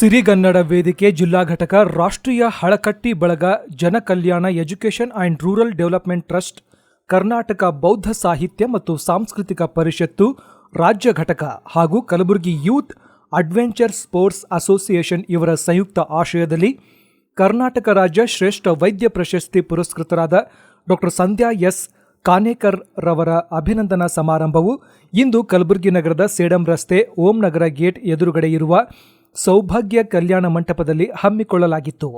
ಸಿರಿಗನ್ನಡ ವೇದಿಕೆ ಜಿಲ್ಲಾ ಘಟಕ ರಾಷ್ಟ್ರೀಯ ಹಳಕಟ್ಟಿ ಬಳಗ Janakalyana education and rural development trust, Karnataka ಬೌದ್ಧ ಸಾಹಿತ್ಯ ಮತ್ತು ಸಾಂಸ್ಕೃತಿಕ ಪರಿಷತ್ತು, ರಾಜ್ಯ ಘಟಕ ಹಾಗೂ Kalaburagi youth adventure sports association ಇವರ ಸಂಯುಕ್ತ ಆಶಯದಲ್ಲಿ ಕರ್ನಾಟಕ ರಾಜ್ಯ ಶ್ರೇಷ್ಠ ವೈದ್ಯ ಪ್ರಶಸ್ತಿ ಪುರಸ್ಕೃತರಾದ ಡಾಕ್ಟರ್ ಸಂಧ್ಯಾ ಎಸ್. ಕಾನೇಕರ್ ರವರ ಅಭಿನಂದನಾ ಸಮಾರಂಭವು ಇಂದು ಕಲಬುರಗಿ ನಗರದ ಸೇಡಂ ರಸ್ತೆ, ಓಂ ನಗರ ಗೇಟ್ ಎದುರುಗಡೆ ಇರುವ ಸೌಭಾಗ್ಯ ಕಲ್ಯಾಣ ಮಂಟಪದಲ್ಲಿ ಹಮ್ಮಿಕೊಳ್ಳಲಾಗಿತ್ತು.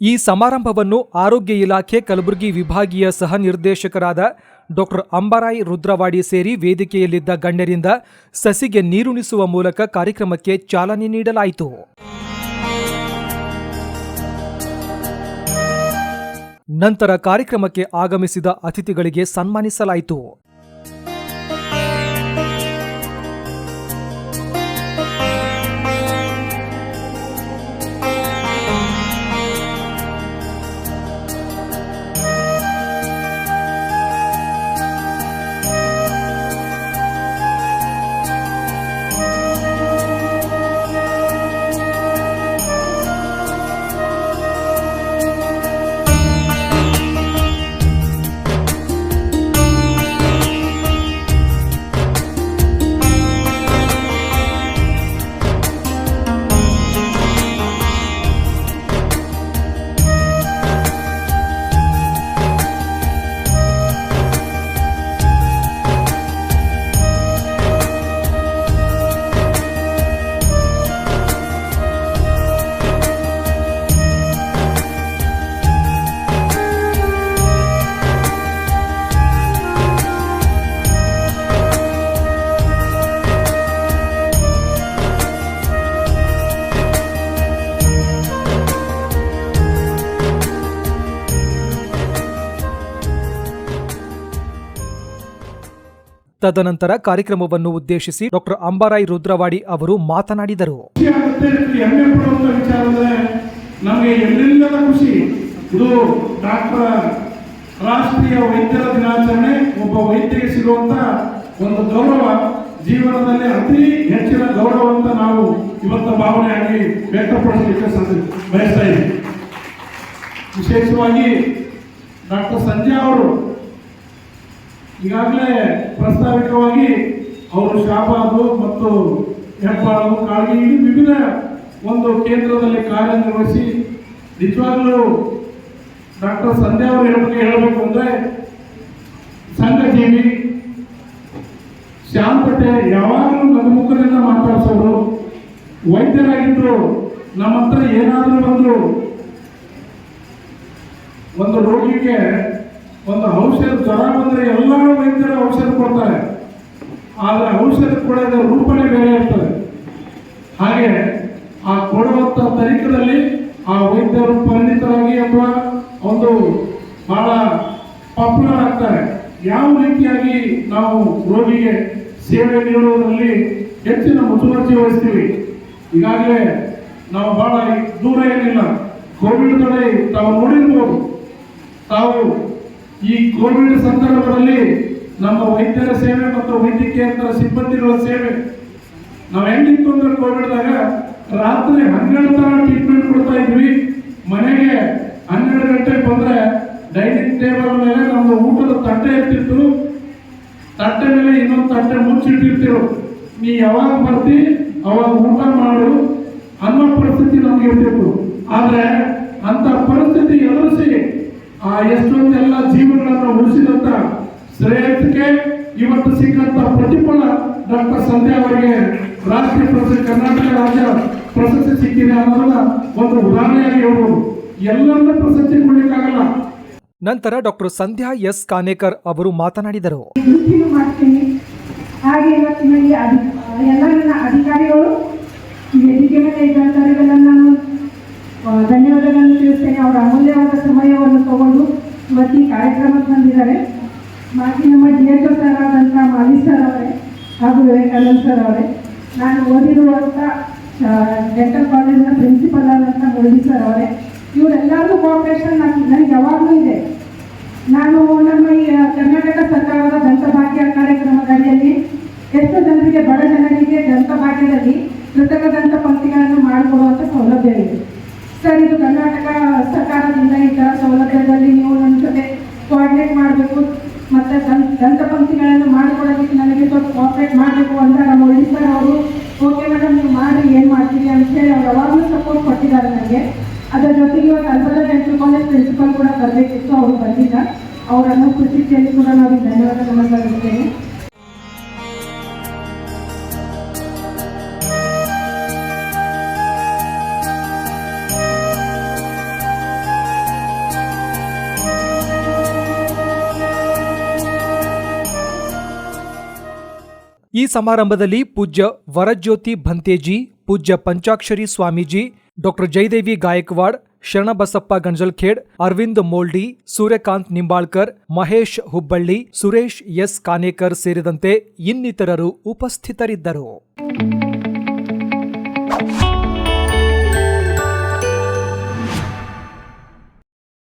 ಈ ಸಮಾರಂಭವನ್ನು ಆರೋಗ್ಯ ಇಲಾಖೆ ಕಲಬುರಗಿ ವಿಭಾಗೀಯ ಸಹ ನಿರ್ದೇಶಕರಾದ ಡಾಕ್ಟರ್ ಅಂಬರಾಯ್ ರುದ್ರವಾಡಿ ಸೇರಿ ವೇದಿಕೆಯಲ್ಲಿದ್ದ ಗಣ್ಯರಿಂದ ಸಸಿಗೆ ನೀರುಣಿಸುವ ಮೂಲಕ ಕಾರ್ಯಕ್ರಮಕ್ಕೆ ಚಾಲನೆ ನೀಡಲಾಯಿತು. ನಂತರ ಕಾರ್ಯಕ್ರಮಕ್ಕೆ ಆಗಮಿಸಿದ ಅತಿಥಿಗಳಿಗೆ ಸನ್ಮಾನಿಸಲಾಯಿತು. ತದನಂತರ ಕಾರ್ಯಕ್ರಮವನ್ನು ಉದ್ದೇಶಿಸಿ ಡಾಕ್ಟರ್ ಅಂಬಾರಾಯ್ ರುದ್ರವಾಡಿ ಅವರು ಮಾತನಾಡಿದರು. ನಮಗೆ ಖುಷಿ. ಇದು ರಾಷ್ಟ್ರೀಯ ವೈದ್ಯರ ದಿನಾಚರಣೆ, ಒಬ್ಬ ವೈದ್ಯರಿಗೆ ಸಿಗುವಂತ ಒಂದು ಗೌರವ. ಜೀವನದಲ್ಲಿ ಅತಿ ಹೆಚ್ಚಿನ ಗೌರವ ಅಂತ ನಾವು ಇವತ್ತು ಭಾವನೆಯಾಗಿ ವ್ಯಕ್ತಪಡಿಸಲಿಕ್ಕೆ ಬಯಸ್ತಾ ಇದ್ದೀವಿ. ವಿಶೇಷವಾಗಿ ಡಾಕ್ಟರ್ ಸಂಜಯ್ ಅವರು ಈಗಾಗಲೇ ಪ್ರಸ್ತಾವಿಕವಾಗಿ ಅವರು ಶಾಬಾದು ಮತ್ತು ಹೆಬ್ಬಾಳು ಕಾಳಗಿ ಇಲ್ಲಿ ವಿವಿಧ ಒಂದು ಕೇಂದ್ರದಲ್ಲಿ ಕಾರ್ಯನಿರ್ವಹಿಸಿ, ನಿಜವಾಗ್ಲೂ ಡಾಕ್ಟರ್ ಸಂಧ್ಯಾ ಅವರು ಬಗ್ಗೆ ಹೇಳಬೇಕು ಅಂದ್ರೆ ಸಂಘಜೀವಿ ಶಾಂತತೆ ಯಾವಾಗಲೂ ನಗುಮುಖದಿಂದ ಮಾತಾಡಿಸೋರು. ವೈದ್ಯರಾಗಿದ್ದರು ನಮ್ಮ ಹತ್ರ ಏನಾದರೂ ಒಂದು ಒಂದು ರೋಗಿಗೆ ಔಷಧ ಜ್ವರ ಬಂದರೆ ಎಲ್ಲ ವೈದ್ಯರು ಔಷಧ ಕೊಡ್ತಾರೆ. ಆದ್ರೆ ಔಷಧ ಕೊಡೋದ ರೂಪನೇ ಬೇರೆ ಇರ್ತದೆ. ಹಾಗೆ ಆ ಕೊಡುವಂಥ ತರೀಕದಲ್ಲಿ ಆ ವೈದ್ಯರು ಪರಿಣಿತರಾಗಿ ಅಥವಾ ಒಂದು ಬಹಳ ಪಾಪ್ಯುಲರ್ ಆಗ್ತಾರೆ. ಯಾವ ರೀತಿಯಾಗಿ ನಾವು ರೋಗಿಗೆ ಸೇವೆ ನೀಡುವುದರಲ್ಲಿ ಹೆಚ್ಚಿನ ಮುತುವರ್ಜಿ ವಹಿಸ್ತೀವಿ? ಈಗಾಗಲೇ ನಾವು ಬಹಳ ದೂರ ಏನಿಲ್ಲ. ಕೋವಿಡ್ ತಡೆ ತಾವು ನೋಡಿರ್ಬೋದು. ತಾವು ಈ ಕೋವಿಡ್ ಸಂದರ್ಭದಲ್ಲಿ ನಮ್ಮ ವೈದ್ಯರ ಸೇವೆ ಮತ್ತು ವೈದ್ಯಕೀಯೇತರ ಸಿಬ್ಬಂದಿಗಳ ಸೇವೆ. ನಾವು ಹೆಂಗಿತ್ತು ಅಂದ್ರೆ ಕೋವಿಡ್ದಾಗ? ರಾತ್ರಿ ಹನ್ನೆರಡು ತರ ಟ್ರೀಟ್ಮೆಂಟ್ ಕೊಡ್ತಾ ಇದ್ವಿ. ಮನೆಗೆ ಹನ್ನೆರಡು ಗಂಟೆಗೆ ಬಂದ್ರೆ ಡೈನಿಂಗ್ ಟೇಬಲ್ ಮೇಲೆ ನಮ್ದು ಊಟದ ತಟ್ಟೆ ಇರ್ತಿತ್ತು ತಟ್ಟೆ ಮೇಲೆ ಇನ್ನೊಂದು ತಟ್ಟೆ ಮುಚ್ಚಿಟ್ಟಿರ್ತಿರು. ನೀ ಯಾವಾಗ ಬರ್ತಿ, ಅವಾಗ ಊಟ ಮಾಡು ಅನ್ನೋ ಪರಿಸ್ಥಿತಿ ನಮ್ಗೆ ಇರ್ತಿತ್ತು. ಆದ್ರೆ ಅಂತ ಪರಿಸ್ಥಿತಿ ಎದುರಿಸಿ ಆ ಎಷ್ಟೊಂದೆಲ್ಲ ಜೀವನಗಳನ್ನು ಉಳಿಸಿದಂತ ಶ್ರೇಯಸ್ಗೆ ಇವತ್ತು ಸಿಕ್ಕಂತ ಪ್ರತಿಫಲ ಡಾಕ್ಟರ್ ಸಂಧ್ಯಾ ಅವರಿಗೆ ರಾಷ್ಟ್ರೀಯ ಪ್ರಶಸ್ತಿ ಕರ್ನಾಟಕ ರಾಜ್ಯ ಪ್ರಶಸ್ತಿ ಸಿಕ್ಕಿದೆ ಅನ್ನೋದನ್ನ ಒಂದು ಉದಾಹರಣೆಯಾಗಿ ಹೇಳ್ಬೋದು. ಎಲ್ಲರನ್ನೂ ಪ್ರಶಸ್ತಿ ಕೊಡ್ಲಿಕ್ಕಾಗಲ್ಲ. ನಂತರ ಡಾಕ್ಟರ್ ಸಂಧ್ಯಾ ಎಸ್ ಕಾನೇಕರ್ ಅವರು ಮಾತನಾಡಿದರು. ಹಾಗೆ ಇವತ್ತಿನಲ್ಲಿ ಎಲ್ಲ ನನ್ನ ಅಧಿಕಾರಿಗಳು ಈ ವೇದಿಕೆ ಮೇಲೆ ಇದ್ದಂಥವರಿಗೆಲ್ಲ ನಾನು ಧನ್ಯವಾದಗಳನ್ನು ತಿಳಿಸ್ತೇನೆ. ಅವರ ಅಮೂಲ್ಯವಾದ ಸಮಯವನ್ನು ತಗೊಂಡು ಇವತ್ತು ಈ ಕಾರ್ಯಕ್ರಮಕ್ಕೆ ಬಂದಿದ್ದಾರೆ ಮಾಜಿ ನಮ್ಮ ಡಿ ಎಚ್ ಸರ್ ಆದಂಥ ಮಾಲಿ ಸರ್ ಅವರೇ ಹಾಗೂ ವಿವೇಕಾನಂದ ಸರ್ ಅವರೇ. ನಾನು ಓದಿರುವಂಥ ಡೆಂಟಲ್ ಕಾಲೇಜಿನ ಪ್ರಿನ್ಸಿಪಲ್ ಆದಂಥ ಮುರಳಿ ಸರ್ ಅವರೇ. ಇವರೆಲ್ಲರಿಗೂ ಕೋಆಪರೇಷನ್ ನಾನು, ನನಗೆ ಯಾವಾಗಲೂ ಇದೆ. ನಾನು ನಮ್ಮ ಈ ಕರ್ನಾಟಕ ಸರ್ಕಾರದ ದಂತಭಾಗ್ಯ ಕಾರ್ಯಕ್ರಮದ ಅಡಿಯಲ್ಲಿ ಎಷ್ಟು ಜನರಿಗೆ, ಬಡ ಜನರಿಗೆ ದಂತಭಾಗ್ಯದಲ್ಲಿ ಕೃತಕ ದಂತ ಪಂಕ್ತಿಗಳನ್ನು ಮಾಡಿಕೊಡುವಂಥ ಸೌಲಭ್ಯವಿದೆ ಸರ್ ಇದು ಕರ್ನಾಟಕ ಸರ್ಕಾರದಿಂದ ಈ ಥರ ಸೌಲಭ್ಯದಲ್ಲಿ ನೀವು ನನ್ನ ಜೊತೆ ಕೋಆರ್ಡಿನೇಟ್ ಮಾಡಬೇಕು ಮತ್ತು ದಂತ ದಂತಪಂಕ್ತಿಗಳನ್ನು ಮಾಡಿಕೊಡೋದಕ್ಕೆ ನನಗೆ ಸ್ವಲ್ಪ ಕೋಆಪ್ರೇಟ್ ಮಾಡಬೇಕು ಅಂತ ನಮ್ಮ ಉಳ್ಳಿ ಸರ್ ಅವರು ಓಕೆ ಮೇಡಮ್ ನೀವು ಮಾಡಿ ಏನು ಮಾಡ್ತೀರಿ ಅಂತೇಳಿ ಅವ್ರು ಯಾವಾಗಲೂ ಸಪೋರ್ಟ್ ಕೊಟ್ಟಿದ್ದಾರೆ ನನಗೆ. ಅದರ ಜೊತೆಗೆ ಇವತ್ತು ಅಲ್ಬರ್ಟ ಡೆಂಟಲ್ ಕಾಲೇಜ್ ಪ್ರಿನ್ಸಿಪಲ್ ಕೂಡ ಬರಬೇಕಿತ್ತು, ಅವರು ಬಂದಿಲ್ಲ. ಅವರ ಅನುಪಸ್ಥಿತಿಯಲ್ಲಿ ಕೂಡ ನಾವು ಧನ್ಯವಾದ ಸಲ್ಲಿಸ್ತೇನೆ ಈ ಸಮಾರಂಭದಲ್ಲಿ ಪೂಜ್ಯ ವರಜ್ಯೋತಿ ಭಂತೇಜಿ, ಪೂಜ್ಯ ಪಂಚಾಕ್ಷರಿ ಸ್ವಾಮೀಜಿ ಡಾಕ್ಟರ್ ಜಯದೇವಿ ಗಾಯಕ್ವಾಡ್, ಶರಣಬಸಪ್ಪ ಗಂಜಲ್ಖೇಡ್, ಅರವಿಂದ್ ಮೋಲ್ಡಿ ಸೂರ್ಯಕಾಂತ್ ನಿಂಬಾಳ್ಕರ್, ಮಹೇಶ್ ಹುಬ್ಬಳ್ಳಿ, ಸುರೇಶ್ ಎಸ್ ಕಾನೇಕರ್ ಸೇರಿದಂತೆ ಇನ್ನಿತರರು ಉಪಸ್ಥಿತರಿದ್ದರು.